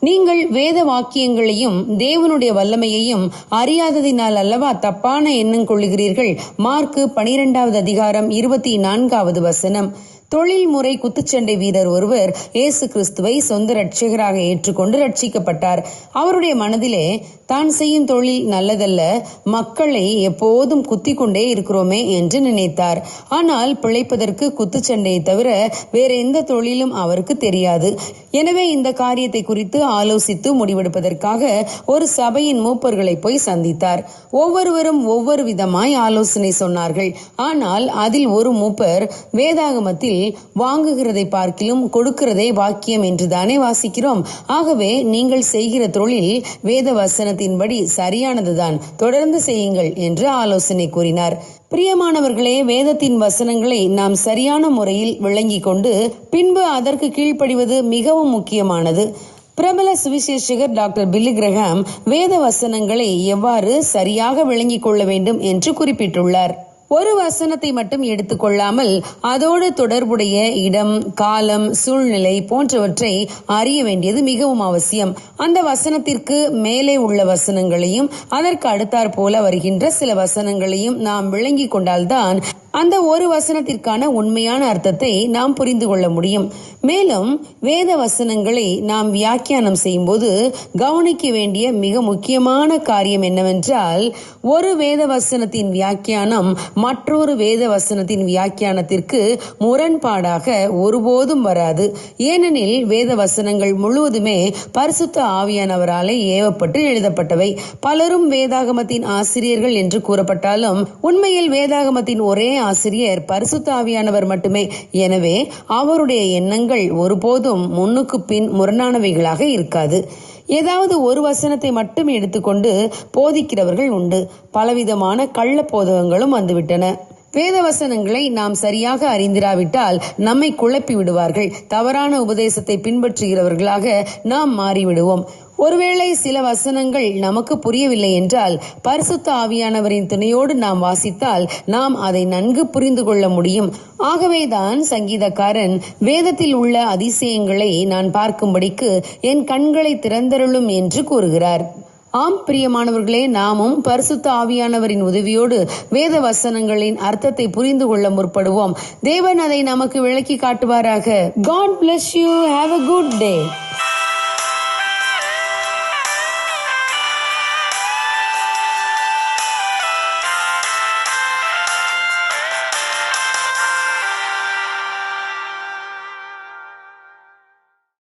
நீங்கள் வேத வாக்கியங்களையும் தேவனுடைய வல்லமையையும் அறியாததினால் அல்லவா தப்பான எண்ணம் கொள்ளுகிறீர்கள்? மார்க்கு பனிரெண்டாவது அதிகாரம் இருபத்தி நான்காவது வசனம். தொழில்முறை குத்துச்சண்டை வீரர் ஒருவர் இயேசு கிறிஸ்துவை சொந்த ரட்சகராக ஏற்றுக்கொண்டு ரட்சிக்கப்பட்டார் அவருடைய மனதிலே தான் செய்யும் தொழில் நல்லதல்ல. மக்களை எப்போதும் குத்தி கொண்டே இருக்கிறோமே என்று நினைத்தார். ஆனால் பிழைப்பதற்கு குத்துச்சண்டையை தவிர வேற எந்த தொழிலும் அவருக்கு தெரியாது. எனவே இந்த காரியத்தை குறித்து ஆலோசித்து முடிவெடுப்பதற்காக ஒரு சபையின் மூப்பர்களை போய் சந்தித்தார். ஒவ்வொருவரும் ஒவ்வொரு விதமாய் ஆலோசனை சொன்னார்கள். ஆனால் அதில் ஒரு மூப்பர் வேதாகமத்தில் வாங்குகிறதை பார்க்கிலும் கொடுக்கிறதே வாக்கியம் என்றுதானே வாசிக்கிறோம். ஆகவே நீங்கள் செய்கிற தொழில் வேத வசனத்தின்படி சரியானதுதான். தொடர்ந்து செய்யுங்கள் என்று ஆலோசனை கூறினார். பிரியமானவர்களே வேதத்தின் வசனங்களை நாம் சரியான முறையில் விளங்கிக் கொண்டு பின்பு அதற்கு கீழ்ப்படிவது மிகவும் முக்கியமானது. பிரபல சுவிசேஷகர் டாக்டர் பில்லி கிரஹாம் வேத வசனங்களை எவ்வாறு சரியாக விளங்கிக் கொள்ள வேண்டும் என்று குறிப்பிட்டுள்ளார். ஒரு வசனத்தை மட்டும் எடுத்துக்கொள்ளாமல் அதோடு தொடர்புடைய இடம் காலம் சூழ்நிலை போன்றவற்றை அறிய வேண்டியது மிகவும் அவசியம். அந்த வசனத்திற்கு மேலே உள்ள வசனங்களையும் அதற்கு அடுத்தாற் போல வருகின்ற சில வசனங்களையும் நாம் விளங்கி கொண்டால்தான் அந்த ஒரு வசனத்திற்கான உண்மையான அர்த்தத்தை நாம் புரிந்து கொள்ள முடியும். மேலும் வேத வசனங்களை நாம் வியாக்கியானம் செய்யும்போது கவனிக்க வேண்டிய மிக முக்கியமான காரியம் என்னவென்றால் ஒரு வேத வசனத்தின் வியாக்கியானம் மற்றொரு வேத வசனத்தின் வியாக்கியானத்திற்கு முரண்பாடாக ஒருபோதும் வராது. ஏனெனில் வேத வசனங்கள் முழுவதுமே பரிசுத்த ஆவியானவராலே ஏவப்பட்டு எழுதப்பட்டவை. பலரும் வேதாகமத்தின் ஆசிரியர்கள் என்று கூறப்பட்டாலும் உண்மையில் வேதாகமத்தின் ஒரே ஆசிரியர் பரிசுத்தாவியானவர் மட்டுமே. எனவே அவருடைய எண்ணங்கள் ஒருபோதும் முன்னுக்கு பின் முரணானவைகளாக இருக்காது. ஏதாவது ஒரு வசனத்தை மட்டும் எடுத்துக்கொண்டு போதிக்கிறவர்கள் உண்டு. பலவிதமான கள்ள போதகங்களும் வந்துவிட்டன. வேத வசனங்களை நாம் சரியாக அறிந்திராவிட்டால் நம்மை குழப்பி விடுவார்கள். தவறான உபதேசத்தை பின்பற்றுகிறவர்களாக நாம் மாறிவிடுவோம். ஒருவேளை சில வசனங்கள் நமக்கு புரியவில்லை என்றால் பரிசுத்த ஆவியானவரின் துணையோடு நாம் வாசித்தால் நாம் அதை நன்கு புரிந்து கொள்ள முடியும். ஆகவேதான் சங்கீதக்காரன் வேதத்தில் உள்ள அதிசயங்களை நான் பார்க்கும்படிக்கு என் கண்களை திறந்தருளும் என்று கூறுகிறார். ஆம் பிரியமானவர்களே நாமும் பரிசுத்த ஆவியானவரின் உதவியோடு வேத வசனங்களின் அர்த்தத்தை புரிந்து கொள்ள முற்படுவோம். தேவன் அதை நமக்கு விளக்கி காட்டுவாராக. God bless you have a good day